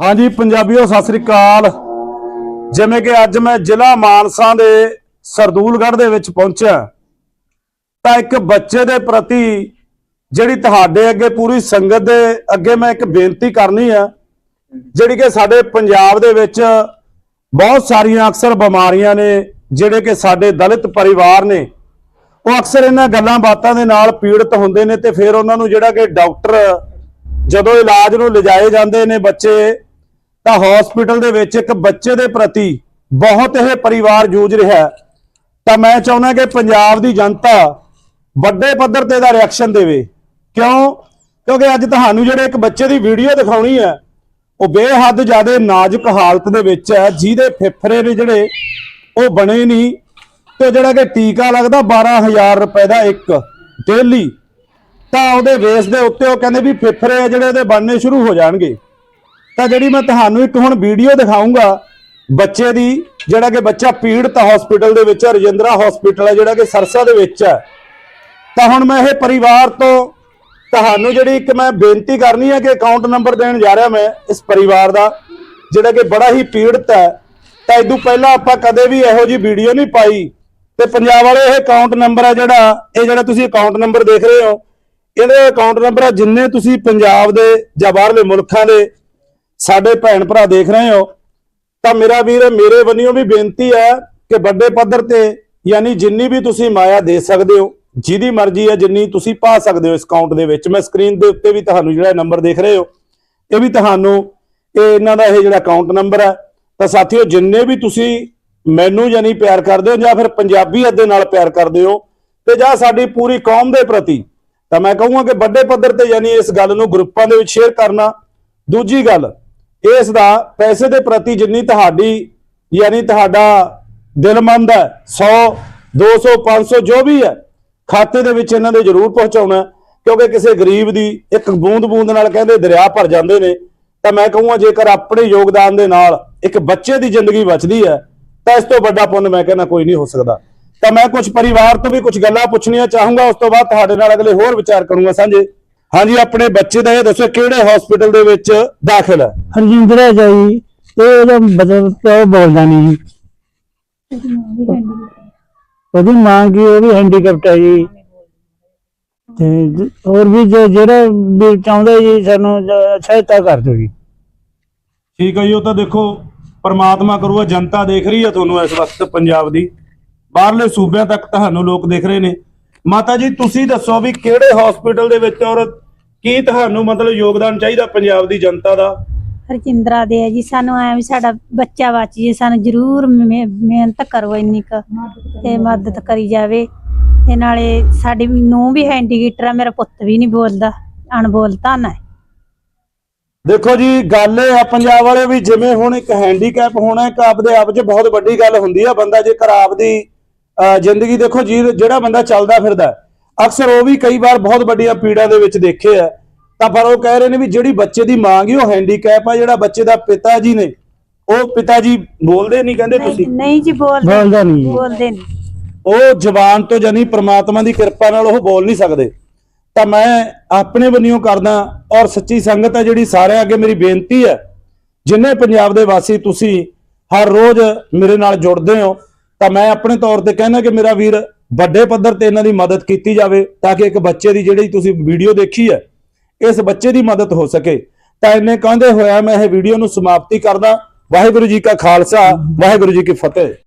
ਹਾਂਜੀ, ਪੰਜਾਬੀਓ, ਸਤਿ ਸ੍ਰੀ ਅਕਾਲ। ਜਿਵੇਂ ਕਿ ਅੱਜ ਮੈਂ ਜ਼ਿਲ੍ਹਾ ਮਾਨਸਾ ਦੇ ਸਰਦੂਲਗੜ੍ਹ ਦੇ ਵਿੱਚ ਪਹੁੰਚਿਆ। ਤਾਂ ਇੱਕ ਬੱਚੇ ਦੇ ਪ੍ਰਤੀ ਜਿਹੜੀ ਤੁਹਾਡੇ ਅੱਗੇ ਪੂਰੀ ਸੰਗਤ ਦੇ ਅੱਗੇ ਮੈਂ ਇੱਕ ਬੇਨਤੀ ਕਰਨੀ ਆ, ਜਿਹੜੀ ਕਿ ਸਾਡੇ ਪੰਜਾਬ ਦੇ ਵਿੱਚ ਬਹੁਤ ਸਾਰੀਆਂ ਅਕਸਰ ਬਿਮਾਰੀਆਂ ਨੇ, ਜਿਹੜੇ ਕਿ ਸਾਡੇ ਦਲਿਤ ਪਰਿਵਾਰ ਨੇ, ਉਹ ਅਕਸਰ ਇਹਨਾਂ ਗੱਲਾਂ ਬਾਤਾਂ ਦੇ ਨਾਲ ਪੀੜਤ ਹੁੰਦੇ ਨੇ ਤੇ ਫਿਰ ਉਹਨਾਂ ਨੂੰ ਜਿਹੜਾ ਕਿ ਡਾਕਟਰ ਜਦੋਂ ਇਲਾਜ ਨੂੰ ਲਿਜਾਏ ਜਾਂਦੇ ਨੇ ਬੱਚੇ ਤਾਂ ਹਸਪੀਟਲ ਦੇ ਵਿੱਚ ਇੱਕ ਬੱਚੇ ਦੇ ਪ੍ਰਤੀ ਬਹੁਤ ਇਹ ਪਰਿਵਾਰ ਜੂਝ ਰਿਹਾ ਤਾਂ ਮੈਂ ਚਾਹੁੰਦਾ ਕਿ ਪੰਜਾਬ ਦੀ ਜਨਤਾ ਵੱਡੇ ਪੱਧਰ ਤੇ ਦਾ ਰਿਐਕਸ਼ਨ ਦੇਵੇ। ਕਿਉਂ? ਕਿਉਂਕਿ ਅੱਜ ਤੁਹਾਨੂੰ ਜਿਹੜੇ ਇੱਕ ਬੱਚੇ ਦੀ ਵੀਡੀਓ ਦਿਖਾਉਣੀ ਹੈ, ਉਹ ਬੇਹੱਦ ਜ਼ਿਆਦਾ ਨਾਜ਼ੁਕ ਹਾਲਤ ਦੇ ਵਿੱਚ ਹੈ, ਜਿਹਦੇ ਫੇਫੜੇ ਨੇ ਜਿਹੜੇ, ਉਹ ਬਣੇ ਨਹੀਂ। ਤੇ ਜਿਹੜਾ ਕਿ ਟੀਕਾ ਲੱਗਦਾ 12000 ਰੁਪਏ ਦਾ ਇੱਕ ਡੇਲੀ ਤਾਂ ਉਹਦੇ ਵੇਸ ਦੇ ਉੱਤੇ ਉਹ ਕਹਿੰਦੇ ਵੀ ਫੇਫੜੇ ਆ ਜਿਹੜੇ ਉਹਦੇ ਬਣਨੇ ਸ਼ੁਰੂ ਹੋ ਜਾਣਗੇ। ਤਾਂ ਜਿਹੜੀ ਮੈਂ ਤੁਹਾਨੂੰ ਇੱਕ ਹੁਣ ਵੀਡੀਓ ਦਿਖਾਉਂਗਾ ਬੱਚੇ ਦੀ, ਜਿਹੜਾ ਕਿ ਬੱਚਾ ਪੀੜਤ ਹਸਪੀਟਲ ਦੇ ਵਿੱਚ ਰਜਿੰਦਰਾ ਹਸਪੀਟਲ ਹੈ, ਜਿਹੜਾ ਕਿ ਸਰਸਾ ਦੇ ਵਿੱਚ ਹੈ। ਤਾਂ ਹੁਣ ਮੈਂ ਇਹ ਪਰਿਵਾਰ ਤੋਂ ਤੁਹਾਨੂੰ ਜਿਹੜੀ ਇੱਕ ਮੈਂ ਬੇਨਤੀ ਕਰਨੀ ਹੈ ਕਿ ਅਕਾਊਂਟ ਨੰਬਰ ਦੇਣ ਜਾ ਰਿਹਾ ਮੈਂ ਇਸ ਪਰਿਵਾਰ ਦਾ, ਜਿਹੜਾ ਕਿ ਬੜਾ ਹੀ ਪੀੜਤ ਹੈ। ਤਾਂ ਇਦੋਂ ਪਹਿਲਾਂ ਆਪਾਂ ਕਦੇ ਵੀ ਇਹੋ ਜੀ ਵੀਡੀਓ ਨਹੀਂ ਪਾਈ। ਤੇ ਪੰਜਾਬ ਵਾਲੇ ਇਹ ਅਕਾਊਂਟ ਨੰਬਰ ਹੈ ਜਿਹੜਾ, ਇਹ ਜਿਹੜਾ ਤੁਸੀਂ ਅਕਾਊਂਟ ਨੰਬਰ ਦੇਖ ਰਹੇ ਹੋ, ਇਹਦੇ ਅਕਾਊਂਟ ਨੰਬਰ ਆ ਜਿੰਨੇ ਤੁਸੀਂ ਪੰਜਾਬ ਦੇ ਜਾਂ ਬਾਹਰਲੇ ਮੁਲਕਾਂ ਦੇ ਸਾਡੇ ਭੈਣ ਭਰਾ ਦੇਖ ਰਹੇ ਹੋ, ਤਾਂ ਮੇਰਾ ਵੀਰ, ਮੇਰੇ ਵੱਲੋਂ ਵੀ ਬੇਨਤੀ ਹੈ ਕਿ ਵੱਡੇ ਪੱਧਰ ਤੇ ਯਾਨੀ ਜਿੰਨੀ ਵੀ ਤੁਸੀਂ ਮਾਇਆ ਦੇ ਸਕਦੇ ਹੋ, ਜਿਹਦੀ ਮਰਜ਼ੀ ਹੈ ਜਿੰਨੀ ਤੁਸੀਂ ਪਾ ਸਕਦੇ ਹੋ ਇਸ ਅਕਾਊਂਟ ਦੇ ਵਿੱਚ। ਮੈਂ ਸਕਰੀਨ ਦੇ ਉੱਤੇ ਵੀ ਤੁਹਾਨੂੰ ਜਿਹੜਾ ਨੰਬਰ ਦੇਖ ਰਹੇ ਹੋ, ਇਹ ਵੀ ਤੁਹਾਨੂੰ ਇਹ ਇਹਨਾਂ ਦਾ ਇਹ ਜਿਹੜਾ ਅਕਾਊਂਟ ਨੰਬਰ ਹੈ, ਤਾਂ ਸਾਥੀਓ ਜਿੰਨੇ ਵੀ ਤੁਸੀਂ ਮੈਨੂੰ ਯਾਨੀ ਪਿਆਰ ਕਰਦੇ ਹੋ ਜਾਂ ਫਿਰ ਪੰਜਾਬੀਅਤ ਦੇ ਨਾਲ ਪਿਆਰ ਕਰਦੇ ਹੋ, ਤੇ ਜਾਂ ਸਾਡੀ ਪੂਰੀ ਕੌਮ ਦੇ ਪ੍ਰਤੀ, ਤਾਂ ਮੈਂ ਕਹੂੰਗਾ ਕਿ ਵੱਡੇ ਪੱਧਰ ਤੇ ਯਾਨੀ ਇਸ ਗੱਲ ਨੂੰ ਗਰੁੱਪਾਂ ਦੇ ਵਿੱਚ ਸ਼ੇਅਰ ਕਰਨਾ। ਦੂਜੀ ਗੱਲ ਇਸ ਦਾ ਪੈਸੇ ਦੇ ਪ੍ਰਤੀ ਜਿੰਨੀ ਤੁਹਾਡੀ, ਯਾਨੀ ਤੁਹਾਡਾ ਦਿਲਮੰਦ ਹੈ 100 200 500 ਜੋ ਵੀ ਹੈ, ਖਾਤੇ ਦੇ ਵਿੱਚ ਇਹਨਾਂ ਦੇ ਜ਼ਰੂਰ ਪਹੁੰਚਾਉਣਾ ਕਿਉਂਕਿ ਕਿਸੇ ਗਰੀਬ ਦੀ ਇੱਕ ਬੂੰਦ ਬੂੰਦ ਨਾਲ ਕਹਿੰਦੇ ਦਰਿਆ ਭਰ ਜਾਂਦੇ ਨੇ, ਤਾਂ ਮੈਂ ਕਹੂੰਗਾ ਜੇਕਰ ਆਪਣੇ ਯੋਗਦਾਨ ਦੇ ਨਾਲ ਇੱਕ ਬੱਚੇ ਦੀ ਜ਼ਿੰਦਗੀ ਬਚਦੀ ਹੈ, ਤਾਂ ਇਸ ਤੋਂ ਵੱਡਾ ਪੁੰਨ ਮੈਂ ਕਹਿੰਦਾ ਕੋਈ ਨਹੀਂ ਹੋ ਸਕਦਾ। ਤਾਂ ਮੈਂ ਕੁਝ ਪਰਿਵਾਰ ਤੋਂ ਵੀ ਕੁਝ ਗੱਲਾਂ ਪੁੱਛਣੀਆਂ ਚਾਹੂੰਗਾ, ਉਸ ਤੋਂ ਬਾਅਦ ਤੁਹਾਡੇ ਨਾਲ ਅਗਲੇ ਹੋਰ ਵਿਚਾਰ ਕਰੂੰਗਾ ਸਾਂਝੇ। ਹਾਂਜੀ ਆਪਣੇ ਬੱਚੇ ਦਾ ਇਹ ਦੱਸੋ ਕਿਹੜੇ ਹਸਪੀਟਲ ਦੇ ਵਿੱਚ ਦਾਖਲ ਹੈ? ਹਰਜਿੰਦਰ ਹੈ ਜੀ। ਇਹ ਉਹਦਾ ਮਤਲਬ ਪਿਓ ਬੋਲਦਾ ਨਹੀਂ ਜੀ। ਉਹਦੀ ਮਾਂ ਕੀ ਉਹ ਵੀ ਹੈਂਡੀਕੈਪਟ ਹੈ ਜੀ। ਤੇ ਜ- ਹੋਰ ਵੀ ਜੋ ਜਿਹੜਾ ਵੀ ਚਾਹੁੰਦਾ ਜੀ ਸਾਨੂੰ ਜ- ਸਹਾਇਤਾ ਕਰ ਦਿਓ ਜੀ। ਠੀਕ ਹੈ ਜੀ ਉਹ ਤਾਂ ਦੇਖੋ ਪਰਮਾਤਮਾ ਕਰੂਗਾ ਜਨਤਾ ਦੇਖ ਰਹੀ ਹੈ ਤੁਹਾਨੂੰ ਇਸ ਵਕਤ ਪੰਜਾਬ ਦੀ। ਬਾਹਰਲੇ ਸੂਬਿਆਂ ਤੱਕ ਤੁਹਾਨੂੰ ਲੋਕ ਦੇਖ ਰਹੇ ਨੇ। ਮਾਤਾ ਜੀ ਤੁਸੀਂ ਦੱਸੋ ਵੀ ਕਿਹੜੇ ਹਸਪੀਟਲ ਦੇ ਵਿੱਚ ਔਰ ਕੀ ਤੁਹਾਨੂੰ ਮਤਲਬ ਯੋਗਦਾਨ ਚਾਹੀਦਾ ਪੰਜਾਬ ਦੀ ਜਨਤਾ ਦਾ? ਹਰਜਿੰਦਰਾ ਦੇ ਜੀ ਸਾਨੂੰ ਐ ਵੀ ਸਾਡਾ ਬੱਚਾ ਬਚ ਜੇ ਸਾਨੂੰ ਜ਼ਰੂਰ ਮਿਹ- ਮਿਹਨਤ ਕਰੋ ਇੰਨੀ ਕੁ ਤੇ ਮਦਦ ਕਰੀ ਜਾਵੇ। ਤੇ ਨਾਲੇ ਸਾਡੀ ਨੂੰ ਵੀ ਹੈਂਡੀਕੈਪਟਰ ਆ ਮੇਰਾ ਪੁੱਤ ਵੀ ਨਹੀਂ ਬੋਲਦਾ ਅਣਬੋਲ ਧੰਨ ਹੈ ਦੇਖੋ ਜੀ ਗੱਲ ਇਹ ਆ ਪੰਜਾਬ ਵਾਲੇ ਵੀ ਜਿਵੇਂ ਹੁਣ ਇੱਕ ਹੈਂਡੀਕੈਪ ਹੋਣਾ ਇੱਕ ਆਪਦੇ ਆਪ 'ਚ ਬਹੁਤ ਵੱਡੀ ਗੱਲ ਹੁੰਦੀ ਆ ਬੰਦਾ ਜੇਕਰ ਆਪਦੀ ਜ਼ਿੰਦਗੀ ਦੇਖੋ ਜੀ ਜਿਹੜਾ ਬੰਦਾ ਚੱਲਦਾ ਫਿਰਦਾ ਅਕਸਰ ਉਹ ਵੀ ਕਈ ਵਾਰ ਬਹੁਤ ਵੱਡੀਆਂ ਪੀੜਾਂ ਦੇ ਵਿੱਚ ਦੇਖੇ ਆ। ਤਾਂ ਪਰ ਉਹ ਕਹਿ ਰਹੇ ਨੇ ਵੀ ਜਿਹੜੀ ਬੱਚੇ ਦੀ ਮਾਂ ਗੀ ਉਹ ਹੈਂਡੀਕੈਪ ਆ ਜਿਹੜਾ ਬੱਚੇ ਦਾ ਪਿਤਾ ਜੀ ਨੇ ਉਹ ਪਿਤਾ ਜੀ ਬੋਲਦੇ ਨਹੀਂ ਕਹਿੰਦੇ ਤੁਸੀਂ। ਨਹੀਂ ਜੀ ਬੋਲਦੇ ਬੋਲਦਾ ਨਹੀਂ ਬੋਲਦੇ ਨਹੀਂ। ਉਹ ਜ਼ਬਾਨ ਤੋਂ ਜਾਨੀ ਪ੍ਰਮਾਤਮਾ ਦੀ ਕਿਰਪਾ ਨਾਲ ਉਹ ਬੋਲ ਨਹੀਂ ਸਕਦੇ। ਤਾਂ ਮੈਂ ਆਪਣੇ ਵੱਲੋਂ ਕਰਦਾ ਔਰ ਸੱਚੀ ਸੰਗਤ ਹੈ ਜਿਹੜੀ ਸਾਰਿਆਂ ਅੱਗੇ ਮੇਰੀ ਬੇਨਤੀ ਹੈ ਜਿੰਨੇ ਪੰਜਾਬ ਦੇ ਵਾਸੀ ਤੁਸੀਂ ਹਰ ਰੋਜ਼ ਮੇਰੇ ਨਾਲ ਜੁੜਦੇ ਹੋ ਤਾਂ ਮੈਂ ਆਪਣੇ ਤੌਰ ਤੇ ਕਹਿੰਦਾ ਕਿ ਮੇਰਾ ਵੀਰ ਵੱਡੇ ਪੱਧਰ ਤੇ ਇਹਨਾਂ ਦੀ ਮਦਦ ਕੀਤੀ ਜਾਵੇ ਤਾਂ ਕਿ ਇੱਕ ਬੱਚੇ ਦੀ ਜਿਹੜੀ ਤੁਸੀਂ ਵੀਡੀਓ ਦੇਖੀ ਹੈ, ਇਸ ਬੱਚੇ ਦੀ ਮਦਦ ਹੋ ਸਕੇ। ਤਾਂ ਇੰਨੇ ਕਹਿੰਦੇ ਹੋਇਆ ਮੈਂ ਇਹ ਵੀਡੀਓ ਨੂੰ ਸਮਾਪਤੀ ਕਰਦਾ। ਵਾਹਿਗੁਰੂ ਜੀ ਕਾ ਖਾਲਸਾ, ਵਾਹਿਗੁਰੂ ਜੀ ਕੀ ਫਤਿਹ।